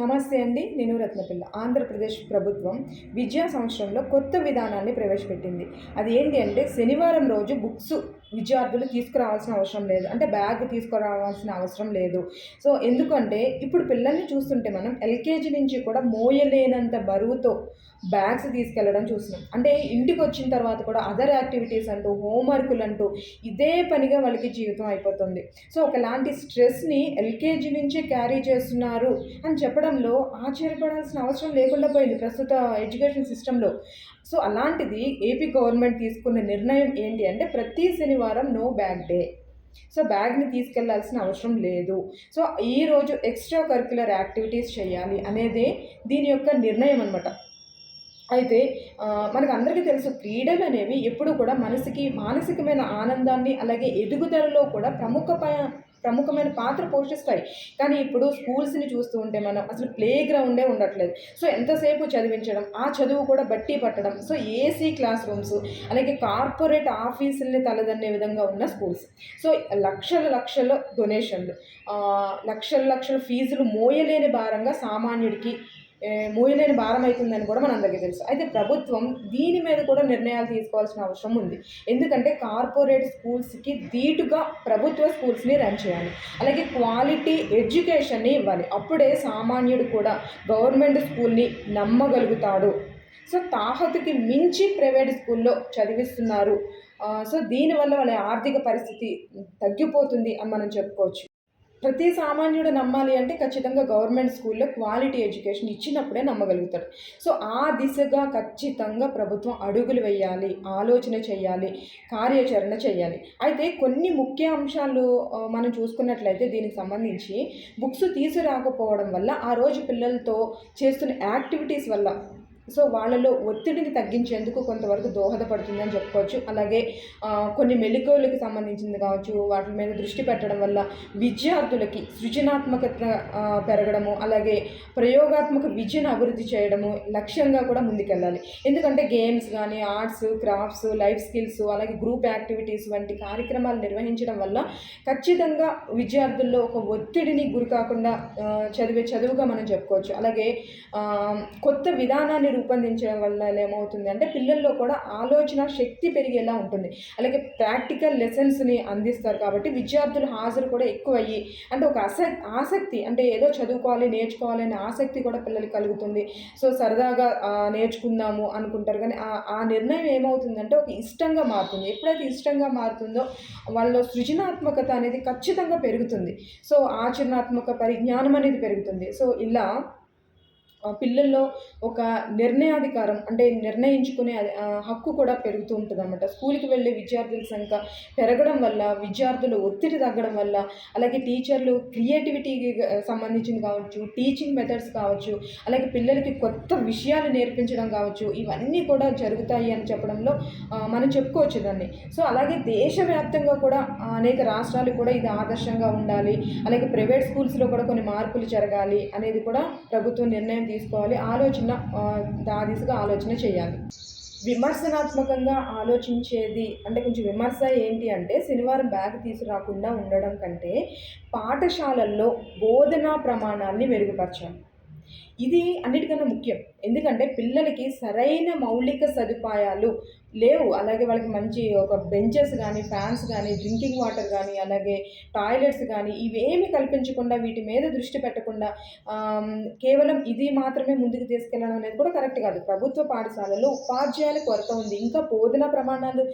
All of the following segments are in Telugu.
నమస్తే అండి నేను రత్నపిల్ల. ఆంధ్రప్రదేశ్ ప్రభుత్వం విద్యా సంవత్సరంలో కొత్త విధానాన్ని ప్రవేశపెట్టింది. అది ఏంటి అంటే శనివారం రోజు బుక్స్ విద్యార్థులు తీసుకురావాల్సిన అవసరం లేదు. అంటే బ్యాగ్ తీసుకురావాల్సిన అవసరం లేదు. సో ఎందుకంటే ఇప్పుడు పిల్లల్ని చూస్తుంటే మనం ఎల్కేజీ నుంచి కూడా మోయలేనంత బరువుతో బ్యాగ్స్ తీసుకెళ్ళడం చూస్తున్నాం. అంటే ఇంటికి వచ్చిన తర్వాత కూడా అదర్ యాక్టివిటీస్ అంటూ హోంవర్కులు అంటూ ఇదే పనిగా వాళ్ళకి జీవితం అయిపోతుంది. సో ఒకలాంటి స్ట్రెస్ని ఎల్కేజీ నుంచే క్యారీ చేస్తున్నారు అని చెప్పడంలో ఆశ్చర్యపడాల్సిన అవసరం లేకుండా పోయింది ప్రస్తుత ఎడ్యుకేషన్ సిస్టంలో. సో అలాంటిది ఏపీ గవర్నమెంట్ తీసుకున్న నిర్ణయం ఏంటి అంటే ప్రతి శనివారం వారం నో బ్యాగ్ డే సో బ్యాగ్ని తీసుకెళ్ళాల్సిన అవసరం లేదు. సో ఈరోజు ఎక్స్ట్రా కరిక్యులర్ యాక్టివిటీస్ చేయాలి అనేదే దీని యొక్క నిర్ణయం అనమాట అయితే మనకు అందరికీ తెలుసు క్రీడలు అనేవి ఎప్పుడు కూడా మనసుకి మానసికమైన ఆనందాన్ని అలాగే ఎదుగుదలలో కూడా ప్రముఖ ప- ప్రముఖమైన పాత్ర పోషిస్తాయి. కానీ ఇప్పుడు స్కూల్స్ని చూస్తూ ఉంటే మనం అసలు ప్లే గ్రౌండే ఉండట్లేదు. సో ఎంతసేపు చదివించడం ఆ చదువు కూడా బట్టి పట్టడం సో ఏసీ క్లాస్ రూమ్స్ అలాగే కార్పొరేట్ ఆఫీసుల్ని తలదన్నే విధంగా ఉన్న స్కూల్స్. సో లక్షల లక్షల డొనేషన్లు లక్షల లక్షల ఫీజులు మోయలేని భారంగా సామాన్యుడికి మోయలేని భారం అవుతుందని కూడా మనందరికీ తెలుసు. అయితే ప్రభుత్వం దీని మీద కూడా నిర్ణయాలు తీసుకోవాల్సిన అవసరం ఉంది. ఎందుకంటే కార్పొరేట్ స్కూల్స్కి ధీటుగా ప్రభుత్వ స్కూల్స్ని రన్ చేయాలి. అలాగే క్వాలిటీ ఎడ్యుకేషన్ని ఇవ్వాలి. అప్పుడే సామాన్యుడు కూడా గవర్నమెంట్ స్కూల్ని నమ్మగలుగుతాడు. సో తాహతుకి మించి ప్రైవేట్ స్కూల్లో చదివిస్తున్నారు. సో దీనివల్ల వాళ్ళ ఆర్థిక పరిస్థితి తగ్గిపోతుంది అని మనం చెప్పుకోవచ్చు. ప్రతి సామాన్యుడు నమ్మాలి అంటే ఖచ్చితంగా గవర్నమెంట్ స్కూల్లో క్వాలిటీ ఎడ్యుకేషన్ ఇచ్చినప్పుడే నమ్మగలుగుతాడు. సో ఆ దిశగా ఖచ్చితంగా ప్రభుత్వం అడుగులు వేయాలి ఆలోచన చేయాలి కార్యాచరణ చేయాలి. అయితే కొన్ని ముఖ్య అంశాలు మనం చూసుకున్నట్లయితే దీనికి సంబంధించి బుక్స్ తీసుకురాకపోవడం వల్ల ఆ రోజు పిల్లలతో చేస్తున్న యాక్టివిటీస్ వల్ల సో వాళ్ళలో ఒత్తిడిని తగ్గించేందుకు కొంతవరకు దోహదపడుతుందని చెప్పుకోవచ్చు. అలాగే కొన్ని మెలకువలకు సంబంధించింది కావచ్చు వాటి మీద దృష్టి పెట్టడం వల్ల విద్యార్థులకి సృజనాత్మకత పెరగడము అలాగే ప్రయోగాత్మక విద్యను అభివృద్ధి చేయడము లక్ష్యంగా కూడా ముందుకెళ్ళాలి. ఎందుకంటే గేమ్స్ కానీ ఆర్ట్స్ క్రాఫ్ట్స్ లైఫ్ స్కిల్స్ అలాగే గ్రూప్ యాక్టివిటీస్ వంటి కార్యక్రమాలు నిర్వహించడం వల్ల ఖచ్చితంగా విద్యార్థుల్లో ఒక ఒత్తిడిని గురి కాకుండా చదివే చదువుగా మనం చెప్పుకోవచ్చు. అలాగే కొత్త విధానాన్ని రూపొందించడం వల్ల ఏమవుతుంది? అంటే పిల్లల్లో కూడా ఆలోచన శక్తి పెరిగేలా ఉంటుంది. అలాగే ప్రాక్టికల్ లెసన్స్ని అందిస్తారు కాబట్టి విద్యార్థుల హాజరు కూడా ఎక్కువ అయ్యి అంటే ఒక అస ఆసక్తి అంటే ఏదో చదువుకోవాలి నేర్చుకోవాలి అనే ఆసక్తి కూడా పిల్లలకి కలుగుతుంది. సో సరదాగా నేర్చుకుందాము అనుకుంటారు. కానీ ఆ ఆ నిర్ణయం ఏమవుతుందంటే ఒక ఇష్టంగా మారుతుంది. ఎప్పుడైతే ఇష్టంగా మారుతుందో వాళ్ళ సృజనాత్మకత అనేది ఖచ్చితంగా పెరుగుతుంది. సో ఆచరణాత్మక పరిజ్ఞానం అనేది పెరుగుతుంది. సో ఇలా పిల్లల్లో ఒక నిర్ణయాధికారం అంటే నిర్ణయించుకునే హక్కు కూడా పెరుగుతూ ఉంటుంది అనమాట స్కూల్కి వెళ్ళే విద్యార్థుల సంఖ్య పెరగడం వల్ల విద్యార్థుల ఒత్తిడి తగ్గడం వల్ల అలాగే టీచర్లు క్రియేటివిటీకి సంబంధించింది కావచ్చు టీచింగ్ మెథడ్స్ కావచ్చు అలాగే పిల్లలకి కొత్త విషయాలు నేర్పించడం కావచ్చు ఇవన్నీ కూడా జరుగుతాయి అని చెప్పడంలో మనం చెప్పుకోవచ్చు దాన్ని. సో అలాగే దేశవ్యాప్తంగా కూడా అనేక రాష్ట్రాలు కూడా ఇది ఆదర్శంగా ఉండాలి. అలాగే ప్రైవేట్ స్కూల్స్లో కూడా కొన్ని మార్పులు జరగాలి అనేది కూడా ప్రభుత్వం నిర్ణయం తీసుకోవాలి. ఆలోచన దా దిశగా ఆలోచన చేయాలి. విమర్శనాత్మకంగా ఆలోచించేది అంటే కొంచెం విమర్శ ఏంటి అంటే శనివారం బ్యాగ్ తీసుకురాకుండా ఉండడం కంటే పాఠశాలల్లో బోధనా ప్రమాణాన్ని మెరుగుపరచాలి ఇది అన్నిటికన్నా ముఖ్యం. ఎందుకంటే పిల్లలకి సరైన మౌలిక సదుపాయాలు లేవు. అలాగే వాళ్ళకి మంచి ఒక బెంచెస్ కానీ ఫ్యాన్స్ కానీ డ్రింకింగ్ వాటర్ కానీ అలాగే టాయిలెట్స్ కానీ ఇవేమి కల్పించకుండా వీటి మీద దృష్టి పెట్టకుండా కేవలం ఇది మాత్రమే ముందుకు తీసుకెళ్ళడం అనేది కూడా కరెక్ట్ కాదు. ప్రభుత్వ పాఠశాలలో ఉపాధ్యాయుల కొరత ఉంది. ఇంకా బోధన ప్రమాణాలు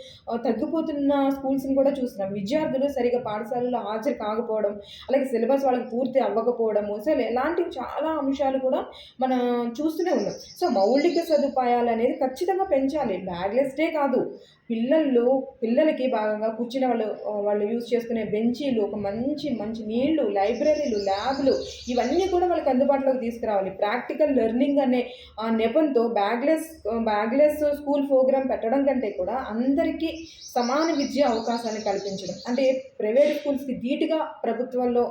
తగ్గిపోతున్న స్కూల్స్ని కూడా చూస్తున్నాం. విద్యార్థులు సరిగా పాఠశాలలో హాజరు కాకపోవడం అలాగే సిలబస్ వాళ్ళకి పూర్తి అవ్వకపోవడము సో ఇలాంటివి చాలా అంశాలు కూడా మనం చూస్తూనే ఉన్నాం. సో మౌలిక సదుపాయాలు అనేది ఖచ్చితంగా పెంచాలి. బ్యాగ్లెస్ డే కాదు పిల్లలు పిల్లలకి భాగంగా కూర్చునే వాళ్ళు వాళ్ళు యూజ్ చేసుకునే బెంచీలు ఒక మంచి మంచి నీళ్ళు లైబ్రరీలు ల్యాబ్లు ఇవన్నీ కూడా వాళ్ళకి అందుబాటులోకి తీసుకురావాలి. ప్రాక్టికల్ లెర్నింగ్ అనే ఆ నెపంతో బ్యాగ్లెస్ బ్యాగ్లెస్ స్కూల్ ప్రోగ్రామ్ పెట్టడం కంటే కూడా అందరికీ సమాన విద్య అవకాశాన్ని కల్పించడం. అంటే ప్రైవేట్ స్కూల్స్కి ధీటుగా ప్రభుత్వంలో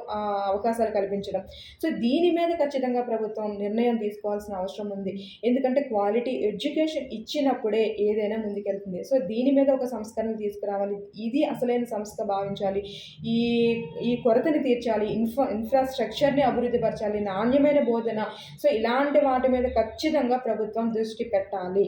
అవకాశాలు కల్పించడం. సో దీని మీద ఖచ్చితంగా ప్రభుత్వం నిర్ణయం తీసుకోవాల్సిన అవసరం ఉంది. ఎందుకంటే క్వాలిటీ ఎడ్యుకేషన్ ఇచ్చినప్పుడే ఏదైనా ముందుకెళ్తుంది. సో దీని దీని మీద ఒక సంస్కరణ తీసుకురావాలి. ఇది అసలైన సంస్థ భావించాలి. ఈ ఈ కొరతని తీర్చాలి. ఇన్ఫ్రా ఇన్ఫ్రాస్ట్రక్చర్ని అభివృద్ధి పరచాలి నాణ్యమైన బోధన. సో ఇలాంటి వాటి మీద ఖచ్చితంగా ప్రభుత్వం దృష్టి పెట్టాలి.